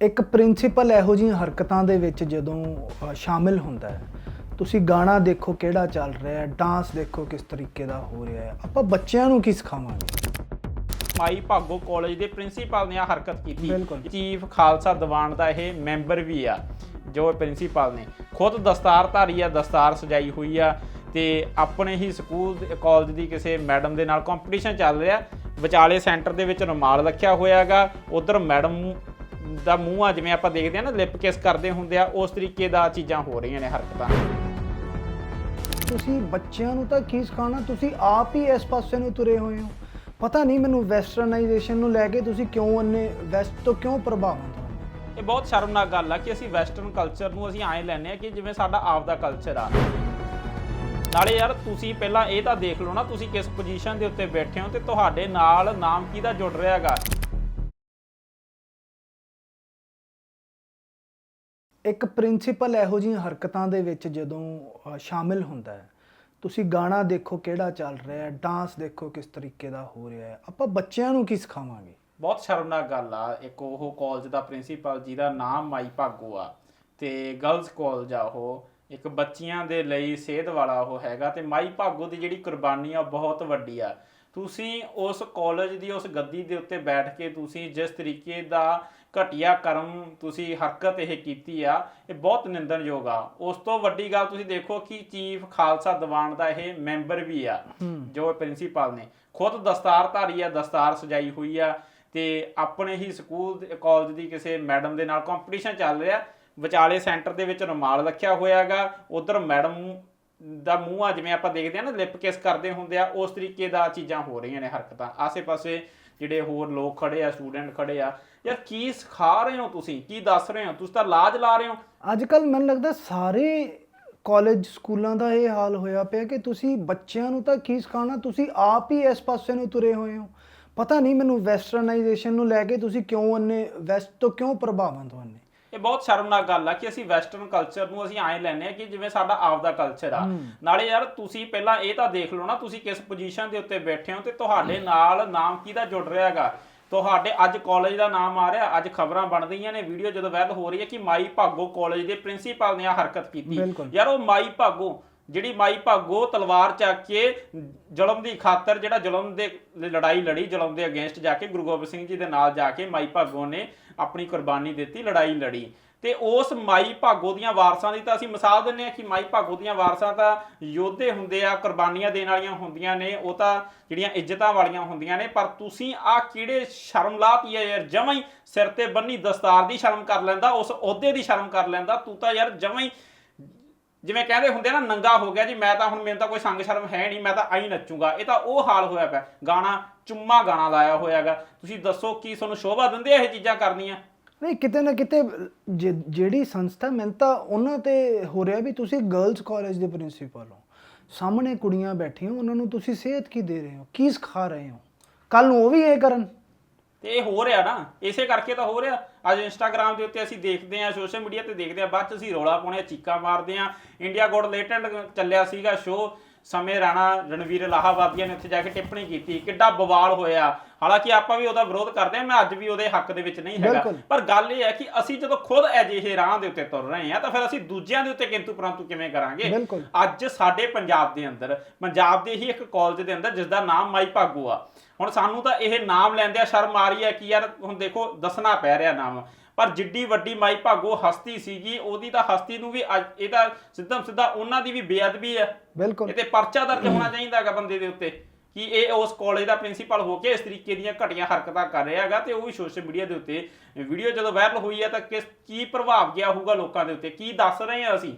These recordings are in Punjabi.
ਇੱਕ ਪ੍ਰਿੰਸੀਪਲ ਇਹੋ ਜਿਹੀਆਂ ਹਰਕਤਾਂ ਦੇ ਵਿੱਚ ਜਦੋਂ ਸ਼ਾਮਿਲ ਹੁੰਦਾ ਹੈ ਤੁਸੀਂ ਗਾਣਾ ਦੇਖੋ ਕਿਹੜਾ ਚੱਲ ਰਿਹਾ ਹੈ ਡਾਂਸ ਦੇਖੋ ਕਿਸ ਤਰੀਕੇ ਦਾ ਹੋ ਰਿਹਾ ਹੈ ਆਪਾਂ ਬੱਚਿਆਂ ਨੂੰ ਕੀ ਸਿਖਾਵਾਂਗੇ? ਮਾਈ ਭਾਗੋ ਕਾਲਜ ਦੇ ਪ੍ਰਿੰਸੀਪਲ ਨੇ ਆ ਹਰਕਤ ਕੀਤੀ। ਚੀਫ ਖਾਲਸਾ ਦੀਵਾਨ ਦਾ ਇਹ ਮੈਂਬਰ ਵੀ ਆ ਜੋ ਪ੍ਰਿੰਸੀਪਲ ਨੇ। ਖੁਦ ਦਸਤਾਰਧਾਰੀ ਆ ਦਸਤਾਰ ਸਜਾਈ ਹੋਈ ਆ ਤੇ ਆਪਣੇ ਹੀ ਸਕੂਲ ਕਾਲਜ ਦੀ ਕਿਸੇ ਮੈਡਮ ਦੇ ਨਾਲ ਕੰਪੀਟੀਸ਼ਨ ਚੱਲ ਰਿਹਾ। ਵਿਚਾਲੇ ਸੈਂਟਰ ਦੇ ਵਿੱਚ ਰੁਮਾਲ ਰੱਖਿਆ ਹੋਇਆਗਾ ਉਧਰ ਮੈਡਮ ਦਾ ਮੂੰਹ ਆ ਜਿਵੇਂ ਆਪਾਂ ਦੇਖਦੇ ਆ ਨਾ ਲਿਪ ਕਿਸ ਕਰਦੇ ਹੁੰਦੇ ਆ ਉਸ ਤਰੀਕੇ ਦਾ ਚੀਜ਼ਾਂ ਹੋ ਰਹੀਆਂ ਨੇ ਹਰਕਤਾਂ। ਤੁਸੀਂ ਬੱਚਿਆਂ ਨੂੰ ਤਾਂ ਕੀ ਸਿਖਾਉਣਾ? ਤੁਸੀਂ ਆਪ ਹੀ ਇਸ ਪਾਸੇ ਨੂੰ ਤੁਰੇ ਹੋਏ ਹੋ। ਪਤਾ ਨਹੀਂ ਮੈਨੂੰ ਵੈਸਟਰਨਾਈਜੇਸ਼ਨ ਨੂੰ ਲੈ ਕੇ ਤੁਸੀਂ ਕਿਉਂ ਅੰਨੇ ਵੈਸਟ ਤੋਂ ਕਿਉਂ ਪ੍ਰਭਾਵਿਤ ਹੋ? ਇਹ ਬਹੁਤ ਸ਼ਰਮਨਾਕ ਗੱਲ ਆ ਕਿ ਅਸੀਂ ਵੈਸਟਰਨ ਕਲਚਰ ਨੂੰ ਅਸੀਂ ਐਂ ਲੈਂਦੇ ਆ ਕਿ ਜਿਵੇਂ ਸਾਡਾ ਆਪ ਦਾ ਕਲਚਰ ਆ। ਨਾਲੇ ਯਾਰ ਤੁਸੀਂ ਪਹਿਲਾਂ ਇਹ ਤਾਂ ਦੇਖ ਲਓ ਨਾ ਤੁਸੀਂ ਕਿਸ ਪੋਜੀਸ਼ਨ ਦੇ ਉੱਤੇ ਬੈਠੇ ਹੋ ਤੇ ਤੁਹਾਡੇ ਨਾਲ ਨਾਮ ਕਿਹਦਾ ਜੁੜ ਰਿਹਾ ਇੱਕ ਪ੍ਰਿੰਸੀਪਲ ਇਹੋ ਜਿਹੀਆਂ ਹਰਕਤਾਂ ਦੇ ਵਿੱਚ ਜਦੋਂ ਸ਼ਾਮਿਲ ਹੁੰਦਾ ਹੈ, ਤੁਸੀਂ ਗਾਣਾ ਦੇਖੋ ਕਿਹੜਾ ਚੱਲ ਰਿਹਾ ਹੈ, ਡਾਂਸ ਦੇਖੋ ਕਿਸ ਤਰੀਕੇ ਦਾ ਹੋ ਰਿਹਾ ਹੈ, ਆਪਾਂ ਬੱਚਿਆਂ ਨੂੰ ਕੀ ਸਿਖਾਵਾਂਗੇ? ਬਹੁਤ ਸ਼ਰਮਨਾਕ ਗੱਲ ਆ। ਇੱਕ ਉਹ ਕਾਲਜ ਦਾ ਪ੍ਰਿੰਸੀਪਲ ਜਿਹਦਾ ਨਾਮ ਮਾਈ ਭਾਗੋ ਆ ਤੇ ਗਰਲਸ ਕਾਲਜ ਆ ਉਹ। ਇੱਕ ਬੱਚੀਆਂ ਦੇ ਲਈ ਸੇਧ ਵਾਲਾ ਉਹ ਹੈਗਾ ਤੇ ਮਾਈ ਭਾਗੋ ਦੀ ਜਿਹੜੀ ਕੁਰਬਾਨੀ ਆ ਉਹ ਬਹੁਤ ਵੱਡੀ ਆ। ਤੁਸੀਂ ਉਸ ਕਾਲਜ ਦੀ ਉਸ ਗੱਦੀ ਦੇ ਉੱਤੇ ਬੈਠ ਕੇ ਤੁਸੀਂ ਜਿਸ ਤਰੀਕੇ ਦਾ ਘਟੀਆ ਕਰਮ ਤੁਸੀਂ ਹਰਕਤ ਇਹ ਕੀਤੀ ਆ ਇਹ ਬਹੁਤ ਨਿੰਦਣਯੋਗ ਆ। ਉਸ ਤੋਂ ਵੱਡੀ ਗੱਲ ਤੁਸੀਂ ਦੇਖੋ ਕਿ ਚੀਫ ਖਾਲਸਾ ਦੀਵਾਨ ਦਾ ਇਹ ਮੈਂਬਰ ਵੀ ਆ ਜੋ ਪ੍ਰਿੰਸੀਪਲ ਨੇ। ਖੁਦ ਦਸਤਾਰਧਾਰੀ ਆ ਦਸਤਾਰ ਸਜਾਈ ਹੋਈ ਆ ਤੇ ਆਪਣੇ ਹੀ ਸਕੂਲ ਕਾਲਜ ਦੀ ਕਿਸੇ ਮੈਡਮ ਦੇ ਨਾਲ ਕੰਪੀਟੀਸ਼ਨ ਚੱਲ ਰਿਹਾ। ਵਿਚਾਲੇ ਸੈਂਟਰ ਦੇ ਵਿੱਚ ਰੁਮਾਲ ਰੱਖਿਆ ਹੋਇਆਗਾ। ਉਧਰ ਮੈਡਮ ਦਾ ਮੂੰਹ ਆ, ਜਿਵੇਂ ਆਪਾਂ ਦੇਖਦੇ ਆ ਨਾ, ਲਿਪ ਕਿਸ ਕਰਦੇ ਹੁੰਦੇ ਆ, ਉਸ ਤਰੀਕੇ ਦਾ ਚੀਜ਼ਾਂ ਹੋ ਰਹੀਆਂ ਨੇ ਹਰਕਤਾਂ। ਆਸੇ-ਪਾਸੇ ਜਿਹੜੇ ਹੋਰ ਲੋਕ ਖੜੇ ਆ, ਸਟੂਡੈਂਟ ਖੜੇ ਆ, ਯਾਰ ਕੀ ਸਿਖਾ ਰਹੇ ਹੋ ਤੁਸੀਂ? ਕੀ ਦੱਸ ਰਹੇ ਹੋ? ਤੁਸੀਂ ਤਾਂ ਲਾਜ ਲਾ ਰਹੇ ਹੋ। ਅੱਜ ਕੱਲ ਮੈਨੂੰ ਲੱਗਦਾ ਸਾਰੇ ਕਾਲਜ ਸਕੂਲਾਂ ਦਾ ਇਹ ਹਾਲ ਹੋਇਆ ਪਿਆ ਕਿ ਤੁਸੀਂ ਬੱਚਿਆਂ ਨੂੰ ਤਾਂ ਕੀ ਸਿਖਾਉਣਾ? ਤੁਸੀਂ ਆਪ ਹੀ ਇਸ ਪਾਸੇ ਨੂੰ ਤੁਰੇ ਹੋਏ ਹੋ। ਪਤਾ ਨਹੀਂ ਮੈਨੂੰ ਵੈਸਟਰਨਾਈਜੇਸ਼ਨ ਨੂੰ ਲੈ ਕੇ ਤੁਸੀਂ ਕਿਉਂ ਅੰਨੇ ਵੈਸਟ ਤੋਂ ਕਿਉਂ ਪ੍ਰਭਾਵਿਤ ਹੋਣੇ ਇਹ ਬਹੁਤ ਸ਼ਰਮਨਾਕ ਗੱਲ ਆ ਕਿ ਅਸੀਂ ਵੈਸਟਰਨ ਕਲਚਰ ਨੂੰ ਅਸੀਂ ਐਂ ਲੈਂਦੇ ਆ ਕਿ ਜਿਵੇਂ ਸਾਡਾ ਆਪ ਦਾ ਕਲਚਰ ਆ ਨਾਲੇ ਯਾਰ ਤੁਸੀਂ ਪਹਿਲਾਂ ਇਹ ਤਾਂ ਦੇਖ ਲਓ ਨਾ ਤੁਸੀਂ ਕਿਸ ਪੋਜੀਸ਼ਨ ਦੇ ਉੱਤੇ ਬੈਠੇ ਹੋ ਤੇ ਤੁਹਾਡੇ ਨਾਲ ਨਾਮ ਕਿਹਦਾ ਜੁੜ ਰਿਹਾ ਹੈਗਾ? ਤੁਹਾਡੇ ਅੱਜ ਕਾਲਜ ਦਾ ਨਾਮ ਆ ਰਿਹਾ ਅੱਜ ਖਬਰਾਂ ਬਣ ਰਹੀਆਂ ਨੇ ਵੀਡੀਓ ਜਦੋਂ ਵਾਇਰਲ ਹੋ ਰਹੀ ਹੈ ਕਿ ਮਾਈ ਭਾਗੋ ਕਾਲਜ ਦੇ ਪ੍ਰਿੰਸੀਪਲ ਨੇ ਆ ਹਰਕਤ ਕੀਤੀ। ਯਾਰ ਉਹ ਮਾਈ ਭਾਗੋ ਜਿਹੜੀ ਮਾਈ ਭਾਗੋ ਤਲਵਾਰ ਚੱਕ ਕੇ ਜ਼ੁਲਮ ਦੀ ਖਾਤਰ ਜਿਹੜਾ ਜ਼ੁਲਮ ਦੇ ਲੜਾਈ ਲੜੀ, ਜ਼ੁਲਮ ਦੇ ਅਗੇਂਸਟ ਜਾ ਕੇ ਗੁਰੂ ਗੋਬਿੰਦ ਸਿੰਘ ਜੀ ਦੇ ਨਾਲ ਜਾ ਕੇ ਮਾਈ ਭਾਗੋ ਨੇ ਆਪਣੀ ਕੁਰਬਾਨੀ ਦਿੱਤੀ, ਲੜਾਈ ਲੜੀ। ਤੇ ਉਸ ਮਾਈ ਭਾਗੋ ਦੀਆਂ ਵਾਰਸਾਂ ਦੀ ਤਾਂ ਅਸੀਂ ਮਿਸਾਲ ਦਿੰਨੇ ਆ ਕਿ ਮਾਈ ਭਾਗੋ ਦੀਆਂ ਵਾਰਸਾਂ ਤਾਂ ਯੋਧੇ ਹੁੰਦੇ ਆ, ਕੁਰਬਾਨੀਆਂ ਦੇਣ ਵਾਲੀਆਂ ਹੁੰਦੀਆਂ ਨੇ, ਉਹ ਤਾਂ ਜਿਹੜੀਆਂ ਇੱਜ਼ਤਾਂ ਵਾਲੀਆਂ ਹੁੰਦੀਆਂ ਨੇ, ਪਰ ਤੁਸੀਂ ਆ ਕਿਹੜੇ ਸ਼ਰਮ ਲਾਤੀ ਯਾਰ, ਜਮਾਂ ਹੀ ਸਿਰ ਤੇ ਬੰਨੀ ਦਸਤਾਰ ਦੀ ਸ਼ਰਮ ਕਰ ਲੈਂਦਾ, ਉਸ ਅਹੁਦੇ ਦੀ ਸ਼ਰਮ ਕਰ ਲੈਂਦਾ, ਤੂੰ ਤਾਂ ਯਾਰ ਜਮਾਂ ਹੀ ਜਿਵੇਂ ਕਹਿੰਦੇ ਹੁੰਦੇ ਨਾ ਨੰਗਾ ਹੋ ਗਿਆ ਜੀ ਮੈਂ ਤਾਂ ਹੁਣ ਮੈਨੂੰ ਤਾਂ ਕੋਈ ਸੰਗ ਸ਼ਰਮ ਹੈ ਨਹੀਂ ਮੈਂ ਤਾਂ ਆਈ ਨੱਚੂਗਾ। ਇਹ ਤਾਂ ਉਹ ਹਾਲ ਹੋਇਆ ਪਿਆ। ਗਾਣਾ ਚੁੰਮਾ ਗਾਣਾ ਲਾਇਆ ਹੋਇਆਗਾ ਤੁਸੀਂ ਦੱਸੋ ਕੀ ਤੁਹਾਨੂੰ ਸ਼ੋਭਾ ਦਿੰਦੇ ਆ ਇਹ ਚੀਜ਼ਾਂ ਕਰਨੀਆਂ? ਨਹੀਂ ਕਿਤੇ ਨਾ ਕਿਤੇ ਜਿ- ਜਿਹੜੀ ਸੰਸਥਾ ਮੈਨੂੰ ਤਾਂ ਉਹਨਾਂ ਤੇ ਹੋ ਰਿਹਾ ਵੀ ਤੁਸੀਂ ਗਰਲਸ ਕਾਲਜ ਦੇ ਪ੍ਰਿੰਸੀਪਲ ਹੋ। ਸਾਹਮਣੇ ਕੁੜੀਆਂ ਬੈਠੀਆਂ ਉਹਨਾਂ ਨੂੰ ਤੁਸੀਂ ਸੇਧ ਕੀ ਦੇ ਰਹੇ ਹੋ? ਕੀ ਸਿਖਾ ਰਹੇ ਹੋ? ਕੱਲ ਨੂੰ ਉਹ ਵੀ ਇਹ ਕਰਨ। ਤੇ ਇਹ ਹੋ ਰਿਹਾ ਨਾ। ਇਸੇ ਕਰਕੇ ਤਾਂ ਹੋ ਰਿਹਾ। ਅੱਜ ਇੰਸਟਾਗ੍ਰam ਦੇ ਉੱਤੇ ਅਸੀਂ ਦੇਖਦੇ ਹਾਂ ਸੋਸ਼ਲ ਮੀਡੀਆ ਤੇ ਦੇਖਦੇ ਹਾਂ, ਬਾਅਦ ਚ ਅਸੀਂ ਰੋਲਾ ਪਾਉਣੇ ਆ ਚੀਕਾਂ ਮਾਰਦੇ ਹਾਂ। ਇੰਡੀਆ ਗੋਡ ਲੇਟੈਂਟ ਚੱਲਿਆ ਸੀਗਾ ਸ਼ੋਅ ਸਮੇਂ ਰਾਣਾ ਰਣਵੀਰ ਇਲਾਹਾਬਾਦੀਆਂ ਨੇ ਉੱਥੇ ਜਾ ਕੇ ਟਿੱਪਣੀ ਕੀਤੀ। ਕਿੱਡਾ ਬਵਾਲ ਹੋਇਆ। ਹਾਲਾਂਕਿ ਆਪਾਂ ਵੀ ਉਹਦਾ ਵਿਰੋਧ ਕਰਦੇ ਆ ਮੈਂ ਅੱਜ ਵੀ ਉਹਦੇ ਹੱਕ ਦੇ ਵਿੱਚ ਨਹੀਂ ਹੈਗਾ। ਪਰ ਗੱਲ ਇਹ ਹੈ ਕਿ ਅਸੀਂ ਜਦੋਂ ਖੁਦ ਅਜਿਹੇ ਰਾਹ ਦੇ ਉੱਤੇ ਤੁਰ ਰਹੇ ਆ ਤਾਂ ਫਿਰ ਅਸੀਂ ਦੂਜਿਆਂ ਦੇ ਉੱਤੇ ਕਿੰਤੂ ਪਰੰਤੂ ਕਿਵੇਂ ਕਰਾਂਗੇ। ਅੱਜ ਸਾਡੇ ਪੰਜਾਬ ਦੇ ਅੰਦਰ ਪੰਜਾਬ ਦੇ ਹੀ ਇੱਕ ਕਾਲਜ ਦੇ ਅੰਦਰ ਜਿਸ ਦਾ ਨਾਮ ਮਾਈ ਭਾਗੋ ਆ ਹੁਣ ਸਾਨੂੰ ਤਾਂ ਇਹ ਨਾਮ ਲੈਂਦਿਆਂ ਸ਼ਰਮ ਆ ਰਹੀ ਹੈ ਕਿ ਯਾਰ ਹੁਣ ਦੇਖੋ ਦੱਸਣਾ ਪੈ ਰਿਹਾ ਨਾਮ। ਪਰ ਜਿੱਡੀ ਵੱਡੀ ਮਾਈ ਭਾਗੋ ਹਸਤੀ ਸੀਗੀ ਉਹਦੀ ਤਾਂ ਹਸਤੀ ਨੂੰ ਵੀ ਅੱਜ ਇਹ ਤਾਂ ਸਿੱਧਮ ਸਿੱਧਾ ਉਹਨਾਂ ਦੀ ਵੀ ਬੇਅਦਬੀ ਹੈ। ਬਿਲਕੁਲ। ਇਹ ਤੇ ਪਰਚਾ ਦਰਜ ਹੋਣਾ ਚਾਹੀਦਾ ਹੈਗਾ ਬੰਦੇ ਦੇ ਉੱਤੇ ਕਿ ਇਹ ਉਸ ਕਾਲਜ ਦਾ ਪ੍ਰਿੰਸੀਪਲ ਹੋ ਕੇ ਇਸ ਤਰੀਕੇ ਦੀਆਂ ਘਟੀਆਂ ਹਰਕਤਾਂ ਕਰ ਰਿਹਾ ਹੈਗਾ ਤੇ ਉਹ ਵੀ ਸੋਸ਼ਲ ਮੀਡੀਆ ਦੇ ਉੱਤੇ ਵੀਡੀਓ ਜਦੋਂ ਵਾਇਰਲ ਹੋਈ ਹੈ ਤਾਂ ਕਿਸ ਕੀ ਪ੍ਰਭਾਵ ਗਿਆ ਹੋਊਗਾ ਲੋਕਾਂ ਦੇ ਉੱਤੇ? ਕੀ ਦੱਸ ਰਹੇ ਹਾਂ ਅਸੀਂ?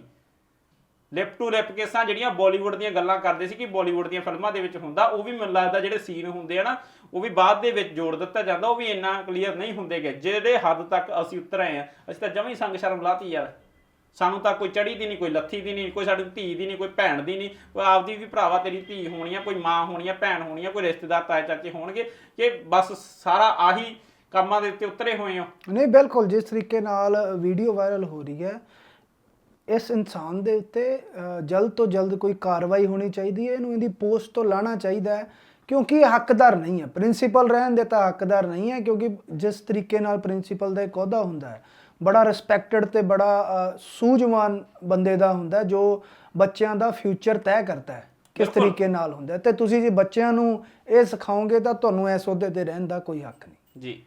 ਲਿਪ ਟੂ ਲਿਪ ਕੇਸਾਂ ਜਿਹੜੀਆਂ ਬਾਲੀਵੁੱਡ ਦੀਆਂ ਗੱਲਾਂ ਕਰਦੇ ਸੀ ਕਿ ਬਾਲੀਵੁੱਡ ਦੀਆਂ ਫਿਲਮਾਂ ਦੇ ਵਿੱਚ ਹੁੰਦਾ, ਉਹ ਵੀ ਮੈਨੂੰ ਲੱਗਦਾ ਜਿਹੜੇ ਸੀਨ ਹੁੰਦੇ ਆ ਨਾ, ਉਹ ਵੀ ਬਾਅਦ ਦੇ ਵਿੱਚ ਜੋੜ ਦਿੱਤਾ ਜਾਂਦਾ, ਉਹ ਵੀ ਇੰਨਾ ਕਲੀਅਰ ਨਹੀਂ ਹੁੰਦੇਗੇ ਜਿਹੜੇ ਹੱਦ ਤੱਕ ਅਸੀਂ ਉਤਰ ਆਏ ਆ, ਅਸੀਂ ਤਾਂ ਜਮਾਂ ਸੰਗ ਸ਼ਰਮ ਲਾਤੀ ਯਾਰ। ਸਾਨੂੰ ਤਾਂ ਕੋਈ ਚੜੀ ਦੀ ਨਹੀਂ, ਕੋਈ ਲੱਥੀ ਦੀ ਨਹੀਂ, ਕੋਈ ਸਾਡੀ ਧੀ ਦੀ ਨਹੀਂ, ਕੋਈ ਭੈਣ ਦੀ ਨਹੀਂ, ਕੋਈ ਆਪਦੀ ਵੀ ਭਰਾਵਾ ਤੇਰੀ ਧੀ ਹੋਣੀ ਆ, ਕੋਈ ਮਾਂ ਹੋਣੀ ਆ, ਭੈਣ ਹੋਣੀ ਆ, ਕੋਈ ਰਿਸ਼ਤੇਦਾਰ ਤਾਏ ਚਾਚੇ ਹੋਣਗੇ, ਕਿ ਬਸ ਸਾਰਾ ਆਹੀ ਕੰਮਾਂ ਦੇ ਉੱਤੇ ਉਤਰੇ ਹੋਏ ਹੋ। ਨਹੀਂ, ਬਿਲਕੁਲ, ਜਿਸ ਤਰੀਕੇ ਨਾਲ ਵੀਡੀਓ ਵਾਇਰਲ ਹੋ ਰਹੀ ਹੈ ਇਸ ਇਨਸਾਨ ਦੇ ਉੱਤੇ ਜਲਦ ਤੋਂ ਜਲਦ ਕੋਈ ਕਾਰਵਾਈ ਹੋਣੀ ਚਾਹੀਦੀ ਹੈ ਇਹਨੂੰ ਇਹਦੀ ਪੋਸਟ ਤੋਂ ਲਾਣਾ ਚਾਹੀਦਾ ਹੈ ਕਿਉਂਕਿ ਇਹ ਹੱਕਦਾਰ ਨਹੀਂ ਹੈ। ਪ੍ਰਿੰਸੀਪਲ ਰਹਿਣ ਦੇ ਤਾਂ ਹੱਕਦਾਰ ਨਹੀਂ ਹੈ ਕਿਉਂਕਿ ਜਿਸ ਤਰੀਕੇ ਨਾਲ ਪ੍ਰਿੰਸੀਪਲ ਦਾ ਇੱਕ ਅਹੁਦਾ ਹੁੰਦਾ ਹੈ ਬੜਾ ਰਿਸਪੈਕਟਡ ਤੇ ਬੜਾ ਸੂਝਵਾਨ ਬੰਦੇ ਦਾ ਹੁੰਦਾ ਜੋ ਬੱਚਿਆਂ ਦਾ ਫਿਊਚਰ ਤੈਅ ਕਰਦਾ ਹੈ ਕਿਸ। ਤਰੀਕੇ ਨਾਲ ਹੁੰਦਾ ਤੇ ਤੁਸੀਂ ਜੇ ਬੱਚਿਆਂ ਨੂੰ ਇਹ ਸਿਖਾਓਗੇ ਤਾਂ ਤੁਹਾਨੂੰ ਇਸ ਅਹੁਦੇ ਤੇ ਰਹਿਣ ਦਾ ਕੋਈ ਹੱਕ ਨਹੀਂ। ਜੀ।